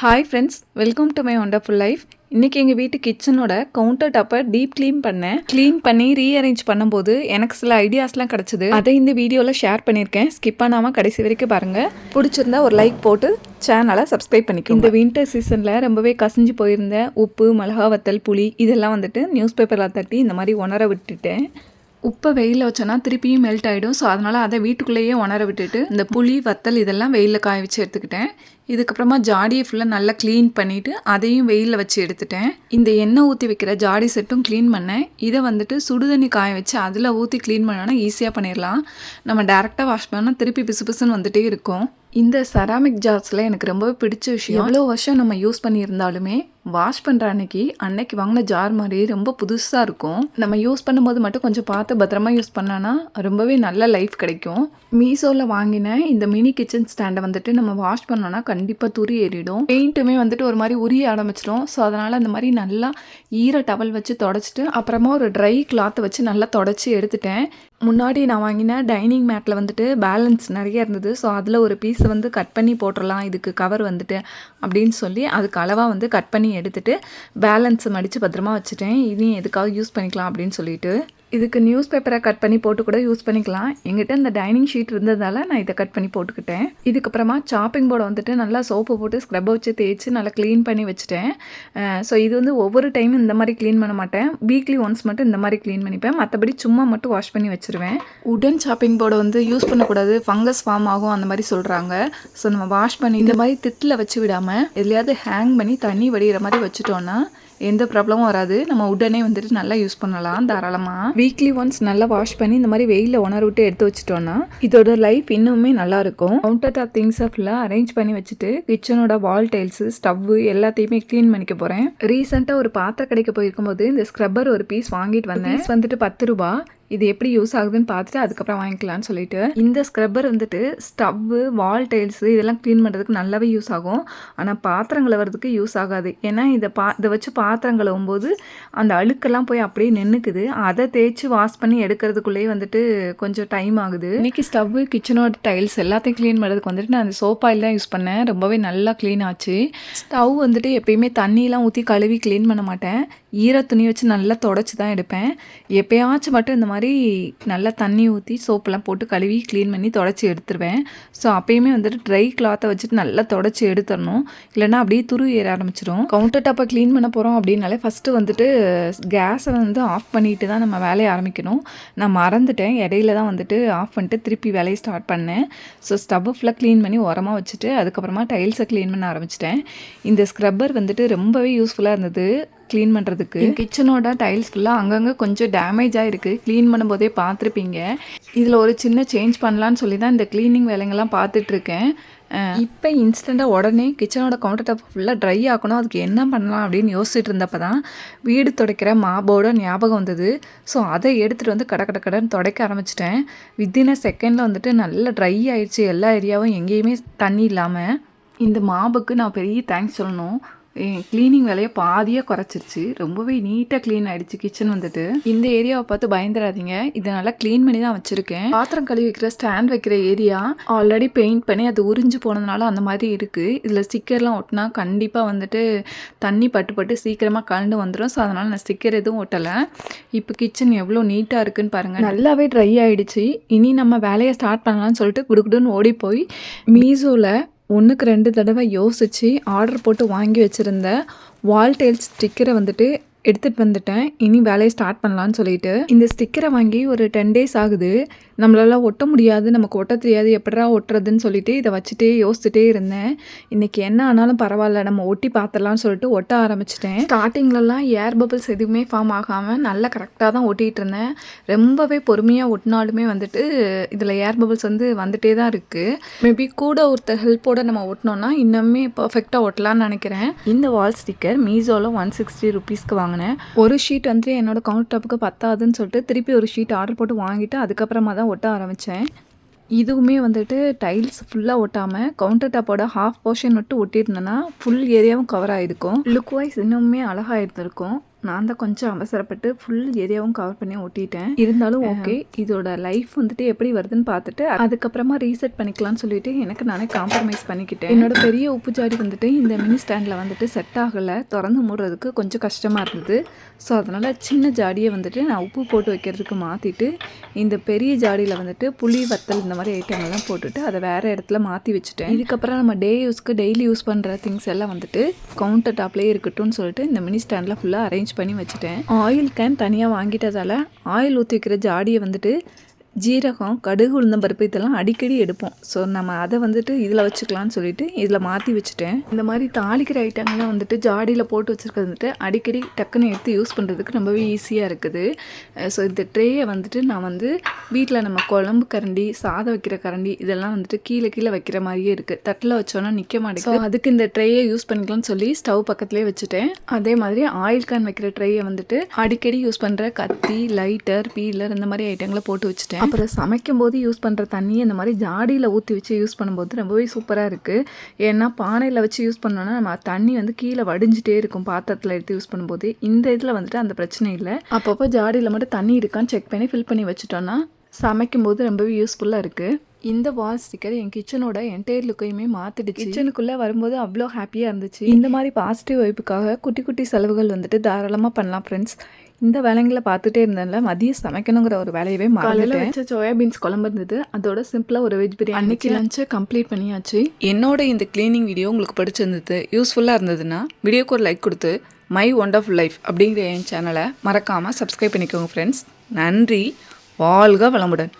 Hi friends welcome to my wonderful life இன்றைக்கி எங்கள் வீட்டு கிச்சனோட கவுண்டர் டாப்பை டீப் க்ளீன் பண்ணேன். க்ளீன் பண்ணி ரீஅரேஞ்ச் பண்ணும்போது எனக்கு சில ஐடியாஸ்லாம் கிடச்சிது. அதை இந்த வீடியோவில் ஷேர் பண்ணியிருக்கேன். ஸ்கிப் பண்ணாமல் கடைசி வரைக்கும் பாருங்கள் பிடிச்சிருந்தா ஒரு லைக் போட்டு சேனலை சப்ஸ்கிரைப் பண்ணிக்கோ இந்த வின்டர் சீசனில் ரொம்பவே கசிஞ்சு போயிருந்த உப்பு மிளகா வத்தல் புளி இதெல்லாம் வந்துட்டு நியூஸ் பேப்பரில் தட்டி இந்த மாதிரி உணர விட்டுட்டேன். உப்பை வெயிலில் வச்சோன்னா திருப்பியும் மெல்ட் ஆகிடும் ஸோ அதனால் அதை வீட்டுக்குள்ளேயே உணர விட்டுட்டு இந்த புளி வத்தல் இதெல்லாம் வெயிலில் காய வச்சு எடுத்துக்கிட்டேன். இதுக்கப்புறமா ஜாடியை ஃபுல்லாக நல்லா க்ளீன் பண்ணிவிட்டு அதையும் வெயிலில் வச்சு எடுத்துட்டேன். இந்த எண்ணெய் ஊற்றி வைக்கிற ஜாடி செட்டும் க்ளீன் பண்ணேன். இதை வந்துட்டு சுடுதண்ணி காய வச்சு அதில் ஊற்றி க்ளீன் பண்ணோன்னா ஈஸியாக பண்ணிடலாம் நம்ம டேரெக்டாக வாஷ் பண்ணால் திருப்பி பிசு பிசுன்னு வந்துட்டே இருக்கும். இந்த செராமிக் ஜார்ஸில் எனக்கு ரொம்பவே பிடிச்ச விஷயம் எவ்வளோ வருஷம் நம்ம யூஸ் பண்ணியிருந்தாலுமே வாஷ் பண்ணுற அன்னைக்கு அன்னைக்கு வாங்கின ஜார் மாதிரி ரொம்ப புதுசாக இருக்கும். நம்ம யூஸ் பண்ணும்போது மட்டும் கொஞ்சம் பார்த்து பத்திரமா யூஸ் பண்ணோன்னா ரொம்பவே நல்ல லைஃப் கிடைக்கும். மீஷோவில் வாங்கின இந்த மினி கிச்சன் ஸ்டாண்டை வந்துட்டு நம்ம வாஷ் பண்ணோன்னா கண்டிப்பாக துரி ஏறிடும். பெயிண்ட்டுமே வந்துட்டு ஒரு மாதிரி உரிய ஆரம்பிச்சிடும். ஸோ அதனால் அந்த மாதிரி நல்லா ஈர டவல் வச்சு தொடச்சிட்டு அப்புறமா ஒரு ட்ரை கிளாத்தை வச்சு நல்லா தொடச்சி எடுத்துட்டேன். முன்னாடி நான் வாங்கின டைனிங் மேட்டில் வந்துட்டு பேலன்ஸ் நிறைய இருந்தது. ஸோ அதில் ஒரு பீஸை வந்து கட் பண்ணி போட்டுடலாம் இதுக்கு கவர் வந்துட்டு அப்படின்னு சொல்லி அதுக்கு அளவாக வந்து கட் பண்ணி எடுத்துட்டு பேலன்ஸை மடித்து பத்திரமா வச்சுட்டேன். இதையும் எதுக்காக யூஸ் பண்ணிக்கலாம் அப்படின்னு சொல்லிட்டு. இதுக்கு நியூஸ் பேப்பரை கட் பண்ணி போட்டு கூட யூஸ் பண்ணிக்கலாம். எங்கிட்ட இந்த டைனிங் ஷீட் இருந்ததால் நான் இதை கட் பண்ணி போட்டுக்கிட்டேன். இதுக்கப்புறமா சாப்பிங் போர்டை வந்துட்டு நல்லா சோப்பு போட்டு ஸ்க்ரப்பை வச்சு தேய்ச்சி நல்லா க்ளீன் பண்ணி வச்சுட்டேன். ஸோ இது வந்து ஒவ்வொரு டைமும் இந்த மாதிரி க்ளீன் பண்ண மாட்டேன். வீக்லி ஒன்ஸ் மட்டும் இந்த மாதிரி க்ளீன் பண்ணிப்பேன். மற்றபடி சும்மா மட்டும் வாஷ் பண்ணி வச்சுருவேன். உடன் சாப்பிங் போர்டை வந்து யூஸ் பண்ணக்கூடாது. ஃபங்கஸ் ஃபார்ம் ஆகும் அந்த மாதிரி சொல்கிறாங்க ஸோ நம்ம வாஷ் பண்ணி இந்த மாதிரி திட்டில் வச்சு விடாமல் எதுலையாவது ஹேங் பண்ணி தண்ணி வடிகிற மாதிரி வச்சுட்டோன்னா எந்த ப்ராப்ளமும் வராது. நம்ம உடனே வந்துட்டு நல்லா யூஸ் பண்ணலாம் தாராளமாக வீக்லி ஒன்ஸ் நல்லா வாஷ் பண்ணி இந்த மாதிரி வெயிலில் உணர விட்டு எடுத்து வச்சுட்டோன்னா இதோட லைஃப் இன்னுமே நல்லா இருக்கும். கவுண்டர் டாப் திங்ஸை ஃபுல்லாக அரேஞ்ச் பண்ணி வச்சுட்டு கிச்சனோட வால் டைல்ஸு ஸ்டவ்வு எல்லாத்தையுமே க்ளீன் பண்ணிக்க போகிறேன் ரீசெண்டாக ஒரு பாத்திரம் கடைக்கு போயிருக்கும் போது இந்த ஸ்க்ரப்பர் ஒரு பீஸ் வாங்கிட்டு வந்தேன். வந்துட்டு பத்து ரூபா இது எப்படி யூஸ் ஆகுதுன்னு பார்த்துட்டு அதுக்கப்புறம் வாங்கிக்கலாம்னு சொல்லிட்டு இந்த ஸ்க்ரப்பர் வந்துட்டு ஸ்டவ்வு வால் டைல்ஸு இதெல்லாம் க்ளீன் பண்ணுறதுக்கு நல்லாவே யூஸ் ஆகும். ஆனால் பாத்திரம் கழுவுறதுக்கு யூஸ் ஆகாது. ஏன்னா இதை பா இதை வச்சு பாத்திரம் கழுவும் போது அந்த அழுக்கெல்லாம் போய் அப்படியே நின்றுக்குது அதை தேய்ச்சி வாஷ் பண்ணி எடுக்கிறதுக்குள்ளேயே வந்துட்டு கொஞ்சம் டைம் ஆகுது. இன்றைக்கி ஸ்டவ்வு கிச்சனோட டைல்ஸ் எல்லாத்தையும் க்ளீன் பண்ணுறதுக்கு வந்துட்டு நான் அந்த சோப் ஆயில் தான் யூஸ் பண்ணேன். ரொம்பவே நல்லா க்ளீன் ஆச்சு. ஸ்டவ் வந்துட்டு எப்பயுமே தண்ணியெலாம் ஊற்றி கழுவி க்ளீன் பண்ண மாட்டேன். ஈர துணி வச்சு நல்லா தொடச்சி தான் எடுப்பேன். எப்போயாச்சும் மட்டும் இந்த மாதிரி நல்லா தண்ணி ஊற்றி சோப்பெல்லாம் போட்டு கழுவி க்ளீன் பண்ணி தொடச்சி எடுத்துருவேன். ஸோ அப்பயுமே வந்துட்டு ட்ரை கிளாத்தை வச்சுட்டு நல்லா தொடச்சி எடுத்துடணும் இல்லைன்னா அப்படியே துரு ஏற ஆரம்பிச்சிடும் கவுண்டர் டாப்பை க்ளீன் பண்ண போகிறோம் அப்படின்னாலே ஃபஸ்ட்டு வந்துட்டு கேஸை வந்து ஆஃப் பண்ணிட்டு தான் நம்ம வேலையை ஆரம்பிக்கணும். நான் மறந்துட்டேன். இடையில தான் வந்துட்டு ஆஃப் பண்ணிட்டு திருப்பி வேலையை ஸ்டார்ட் பண்ணேன். ஸோ ஸ்டவ்வை ஃபுல்லாக க்ளீன் பண்ணி உரமாக வச்சுட்டு அதுக்கப்புறமா டைல்ஸை க்ளீன் பண்ண ஆரம்பிச்சிட்டேன். இந்த ஸ்க்ரப்பர் வந்துட்டு ரொம்பவே யூஸ்ஃபுல்லாக இருந்தது. க்ளீன் பண்ணுறதுக்கு கிச்சனோட டைல்ஸ் ஃபுல்லாக அங்கங்கே கொஞ்சம் டேமேஜ் ஆகிருக்கு க்ளீன் பண்ணும்போதே பார்த்துருப்பீங்க. இதில் ஒரு சின்ன சேஞ்ச் பண்ணலான்னு சொல்லி தான் இந்த க்ளீனிங் வேலைங்கள்லாம் பார்த்துட்ருக்கேன். இப்போ இன்ஸ்டண்ட்டாக உடனே கிச்சனோட கவுண்டர் டாப் ஃபுல்லாக ட்ரை ஆக்கணும். அதுக்கு என்ன பண்ணலாம் அப்படின்னு யோசிச்சுட்டு இருந்தப்போ தான் வீடு துடைக்கிற மாபோட ஞாபகம் வந்தது. ஸோ அதை எடுத்துகிட்டு வந்து கடை கடை கடைன்னு துடைக்க ஆரம்பிச்சிட்டேன். வித்தின் அ செகண்டில் வந்துட்டு நல்லா ட்ரை ஆயிடுச்சு. எல்லா ஏரியாவும் எங்கேயுமே தண்ணி இல்லாமல் இந்த மாபுக்கு நான் பெரிய தேங்க்ஸ் சொல்லணும். க்ளீனிங் வேலையை பாதியாக குறைச்சிருச்சு. ரொம்பவே நீட்டாக க்ளீன் ஆகிடுச்சு கிச்சன் வந்துட்டு. இந்த ஏரியாவை பார்த்து பயந்துடாதீங்க. இதை நல்லா க்ளீன் பண்ணி தான் வச்சுருக்கேன். பாத்திரம் கழுவி வைக்கிற ஸ்டாண்ட் வைக்கிற ஏரியா ஆல்ரெடி பெயிண்ட் பண்ணி அது உறிஞ்சு போனதுனால அந்த மாதிரி இருக்குது இதில் ஸ்டிக்கர்லாம் ஒட்டினா கண்டிப்பாக வந்துட்டு தண்ணி பட்டு பட்டு சீக்கிரமாக கலந்து வந்துடும் ஸோ அதனால் நான் ஸ்டிக்கர் எதுவும் ஒட்டலை. இப்போ கிச்சன் எவ்வளோ நீட்டாக இருக்குன்னு பாருங்கள் நல்லாவே ட்ரை ஆகிடுச்சு இனி நம்ம வேலையை ஸ்டார்ட் பண்ணலாம்னு சொல்லிட்டு குடுக்குடுன்னு ஓடி போய் மீசோவில் ஒன்றுக்கு ரெண்டு தடவை யோசித்து ஆர்டர் போட்டு வாங்கி வச்சுருந்த வால் டைல்ஸ் ஸ்டிக்கரை வந்துட்டு எடுத்துகிட்டு வந்துட்டேன். இனி வேலையை ஸ்டார்ட் பண்ணலான்னு சொல்லிட்டு. இந்த ஸ்டிக்கரை வாங்கி ஒரு டென் டேஸ் ஆகுது. நம்மளால ஒட்ட முடியாது நமக்கு ஒட்ட தெரியாது எப்படா ஒட்டுறதுன்னு சொல்லிட்டு இதை வச்சுட்டே யோசிச்சுட்டே இருந்தேன். இன்றைக்கி என்ன ஆனாலும் பரவாயில்ல நம்ம ஒட்டி பார்த்துடலாம்னு சொல்லிட்டு ஒட்ட ஆரம்பிச்சிட்டேன். ஸ்டார்டிங்லலாம் ஏர் பபிள்ஸ் எதுவுமே ஃபார்ம் ஆகாமல் நல்லா கரெக்டாக தான் ஒட்டிகிட்டு இருந்தேன். ரொம்பவே பொறுமையாக ஒட்டினாலுமே வந்துட்டு இதில் ஏர் பபிள்ஸ் வந்து வந்துட்டே தான் இருக்குது மேபி கூட ஒருத்தர் ஹெல்ப்போடு நம்ம ஒட்டினோன்னா இன்னுமே பர்ஃபெக்டாக ஒட்டலான்னு நினைக்கிறேன். இந்த வால் ஸ்டிக்கர் மீசோவில் ஒன் சிக்ஸ்டி ருபீஸ்க்கு வாங்கினேன். ஒரு ஷீட் வந்து என்னோட கவுண்டர் டாப்புக்கு பத்தாதுன்னு சொல்லிட்டு திருப்பி ஒரு ஷீட் ஆர்டர் போட்டு வாங்கிட்டு அதுக்கப்புறமா தான் ஒட்ட ஆரம்பித்தேன் இதுவுமே வந்துட்டு டைல்ஸ் ஃபுல்லாக ஒட்டாமல் கவுண்டர் டாப்போட ஹாஃப் போர்ஷன் மட்டும் ஒட்டியிருந்தேன்னா ஃபுல் ஏரியாவும் கவர் ஆகிருக்கும் லுக் வைஸ் இன்னுமே அழகாக இருந்திருக்கும் நான் தான் கொஞ்சம் அவசரப்பட்டு ஃபுல் ஏரியாவும் கவர் பண்ணி ஒட்டிட்டேன். இருந்தாலும் ஓகே இதோட லைஃப் வந்துட்டு எப்படி வருதுன்னு பார்த்துட்டு அதுக்கப்புறமா ரீசெட் பண்ணிக்கலாம்னு சொல்லிட்டு எனக்கு நானே காம்ப்ரமைஸ் பண்ணிக்கிட்டேன். என்னோட பெரிய உப்பு ஜாடி வந்துட்டு இந்த மினி ஸ்டாண்டில் வந்துட்டு செட் ஆகலை. திறந்து மூடுறதுக்கு கொஞ்சம் கஷ்டமாக இருந்தது. ஸோ அதனால் சின்ன ஜாடியை வந்துட்டு நான் உப்பு போட்டு வைக்கிறதுக்கு மாற்றிட்டு இந்த பெரிய ஜாடியில் வந்துட்டு புளி வத்தல் இந்த மாதிரி ஐட்டங்கள்லாம் போட்டுட்டு அதை வேறு இடத்துல மாற்றி வச்சுட்டேன். இதுக்கப்புறம் நம்ம டே யூஸ்க்கு டெய்லி யூஸ் பண்ணுற திங்ஸ் எல்லாம் வந்துட்டு கவுண்டர் டாப்லேயே இருக்கட்டும்னு சொல்லிட்டு இந்த மினி ஸ்டாண்டில் ஃபுல்லாக அரேஞ்ச் பண்ணி வச்சுட்டேன். ஆயில் கேன் தனியாக வாங்கிட்டதால ஆயில் ஊற்றி வைக்கிற ஜாடியை வந்துட்டு ஜீரகம் கடுகு உளுந்தம்பருப்பு இதெல்லாம் அடிக்கடி எடுப்போம். ஸோ நம்ம அதை வந்துட்டு இதில் வச்சுக்கலாம்னு சொல்லிட்டு இதில் மாற்றி வச்சுட்டேன். இந்த மாதிரி தாளிக்கிற ஐட்டங்கள்லாம் வந்துட்டு ஜாடியில் போட்டு வச்சுருக்கிறது வந்துட்டு அடிக்கடி டக்குன்னு எடுத்து யூஸ் பண்ணுறதுக்கு ரொம்பவே ஈஸியாக இருக்குது. ஸோ இந்த ட்ரேயை வந்துட்டு நான் வந்து வீட்டில் நம்ம குழம்பு கரண்டி சாதம் வைக்கிற கரண்டி இதெல்லாம் வந்துட்டு கீழே கீழே வைக்கிற மாதிரியே இருக்குது தட்டில் வச்சோன்னா நிற்க மாட்டேங்குது. அதுக்கு இந்த ட்ரேயை யூஸ் பண்ணிக்கலாம்னு சொல்லி ஸ்டவ் பக்கத்துலேயே வச்சுட்டேன். அதே மாதிரி ஆயில் கேன் வைக்கிற ட்ரேயை வந்துட்டு அடிக்கடி யூஸ் பண்ணுற கத்தி லைட்டர் பீலர் இந்த மாதிரி ஐட்டங்களை போட்டு வச்சுட்டேன். அப்புறம் சமைக்கும் போது யூஸ் பண்ணுற தண்ணியை இந்த மாதிரி ஜாடியில் ஊற்றி வச்சு யூஸ் பண்ணும்போது ரொம்பவே சூப்பராக இருக்குது ஏன்னா பானையில் வச்சு யூஸ் பண்ணோன்னா நம்ம தண்ணி வந்து கீழே வடிஞ்சிட்டே இருக்கும். பாத்திரத்தில் எடுத்து யூஸ் பண்ணும்போது. இந்த இதில் வந்துட்டு அந்த பிரச்சனை இல்லை. அப்பப்போ ஜாடியில் மட்டும் தண்ணி இருக்கான்னு செக் பண்ணி ஃபில் பண்ணி வச்சுட்டோன்னா சமைக்கும் போது ரொம்பவே யூஸ்ஃபுல்லாக இருக்குது இந்த வால் ஸ்டிக்கர் என் கிச்சனோட என்டையர் லுக்கையுமே மாற்றிடுச்சு கிச்சனுக்குள்ளே வரும்போது அவ்வளோ ஹாப்பியாக இருந்துச்சு. இந்த மாதிரி பாசிட்டிவ் வைப்புக்காக குட்டி குட்டி செலவுகள் வந்துட்டு தாராளமாக பண்ணலாம் ஃப்ரெண்ட்ஸ் இந்த வேலைங்களை பார்த்துட்டே இருந்தேன்ல மதியம் சமைக்கணுங்கிற ஒரு வேலையவே காலையில் வச்ச சோயாபீன்ஸ் குழம்பு இருந்தது. அதோட சிம்பிளாக ஒரு வெஜ் பிரியாணி அன்னைக்கு லஞ்சை கம்ப்ளீட் பண்ணியாச்சு. என்னோட இந்த க்ளீனிங் வீடியோ உங்களுக்கு பிடிச்சிருந்தது யூஸ்ஃபுல்லாக இருந்ததுன்னா வீடியோக்கு ஒரு லைக் கொடுத்து மை ஒண்டர்ஃபுல் லைஃப் அப்படிங்கிற என் சேனலை மறக்காமல் சப்ஸ்கிரைப் பண்ணிக்கோங்க ஃப்ரெண்ட்ஸ் நன்றி வாழ்க வளமுடன்.